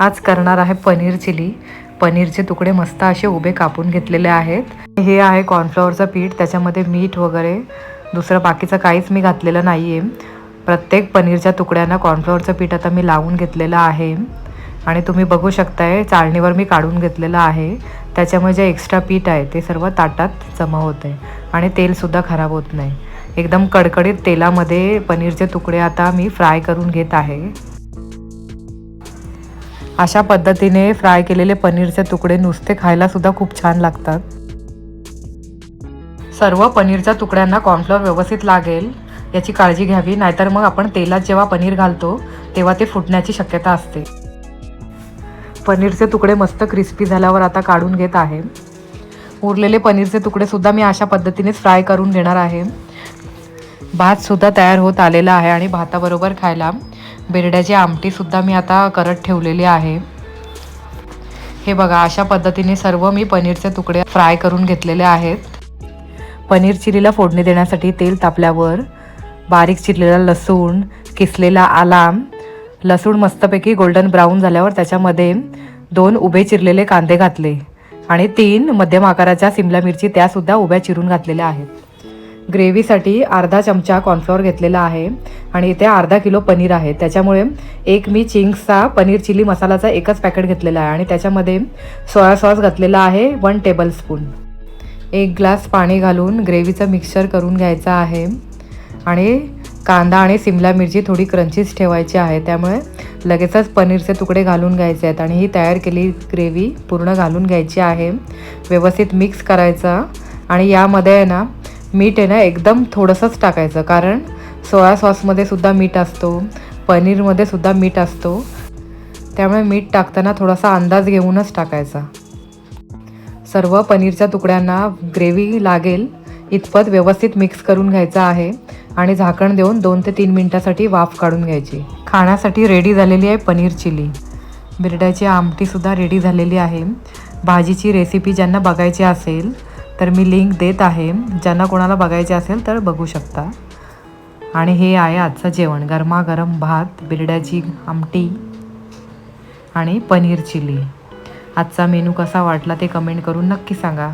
आज करणार आहे पनीर चिली. पनीरचे तुकडे मस्त असे उभे कापून घेतलेले आहेत. हे आहे कॉर्नफ्लॉवरचं पीठ त्याच्यामध्ये मीठ वगैरे. दुसरं बाकीचं काहीच मी घातलेलं नाही आहे प्रत्येक पनीरच्या तुकड्यांना कॉर्नफ्लॉवरचं पीठ आता मी लावून घेतलेलं आहे. आणि तुम्ही बघू शकताय चाळणीवर मी काढून घेतलेलं आहे. त्याच्यामुळे जे एक्स्ट्रा पीठ आहे ते सर्व ताटात जमा होत आहे आणि तेलसुद्धा खराब होत नाही. एकदम कडकडीत तेलामध्ये पनीरचे तुकडे आता मी फ्राय करून घेत आहे. अशा पद्धतीने फ्राय केलेले पनीरचे तुकडे नुसते खायलासुद्धा खूप छान लागतात. सर्व पनीरच्या तुकड्यांना कॉर्नफ्लॉवर व्यवस्थित लागेल. याची काळजी घ्यावी नाहीतर मग आपण तेलात जेव्हा पनीर घालतो तेव्हा ते फुटण्याची शक्यता असते. पनीरचे तुकडे मस्त क्रिस्पी झाल्यावर आता काढून घेत आहे. उरलेले पनीरचे तुकडेसुद्धा मी अशा पद्धतीनेच फ्राय करून घेणार आहे. भातसुद्धा तयार होत आलेला आहे आणि भाताबरोबर खायला. बेरड्याची आमटीसुद्धा मी आता करत ठेवलेली आहे. हे बघा अशा पद्धतीने सर्व मी पनीरचे तुकडे फ्राय करून घेतलेले आहेत. पनीर चिलीला फोडणी देण्यासाठी तेल तापल्यावर बारीक चिरलेला लसूण किसलेला आला लसूण मस्तपैकी गोल्डन ब्राऊन झाल्यावर त्याच्यामध्ये दोन उभे चिरलेले कांदे घातले आणि तीन मध्यम आकाराच्या सिमला मिरची त्यासुद्धा उभ्या चिरून घातलेल्या आहेत. ग्रेव्हीसाठी अर्धा चमचा कॉर्नफ्लॉवर घेतलेला आहे. आणि इथे अर्धा किलो पनीर आहे. त्याच्यामुळे एक मी चिंग्सचा पनीर चिली मसालाचा एकच पॅकेट घेतलेला आहे. आणि त्याच्यामध्ये सोया सॉस घातलेला आहे. वन टेबल स्पून एक ग्लास पाणी घालून ग्रेव्हीचं मिक्सचर करून घ्यायचं आहे. आणि कांदा आणि सिमला मिरची थोडी क्रंचीच ठेवायची आहे. त्यामुळे लगेचच पनीरचे तुकडे घालून घ्यायचे आहेत. आणि ही तयार केली ग्रेव्ही पूर्ण घालून घ्यायची आहे. व्यवस्थित मिक्स करायचं. आणि यामध्ये आहे ना मीठ आहे ना एकदम थोडंसंच टाकायचं. कारण सोया सॉसमध्ये सुद्धा मीठ असतो पनीरमध्ये सुद्धा मीठ असतो. त्यामुळे मीठ टाकताना थोडासा अंदाज घेऊनच टाकायचा. सर्व पनीरच्या तुकड्यांना ग्रेव्ही लागेल इतपत व्यवस्थित मिक्स करून घ्यायचं आहे आणि झाकण देऊन दोन ते तीन मिनटासाठी वाफ काढून घ्यायची. खाण्यासाठी रेडी झालेली आहे पनीर चिली. बिरड्याची आमटीसुद्धा रेडी झालेली आहे. भाजीची रेसिपी ज्यांना बघायची असेल तर मी लिंक देत आहे. ज्यांना कोणाला बघायचे असेल तर बघू शकता. आणि हे आहे आजचं जेवण. गरमागरम भात बिरड्याची आमटी आणि पनीर चिली. आजचा मेनू कसा वाटला ते कमेंट करून नक्की सांगा.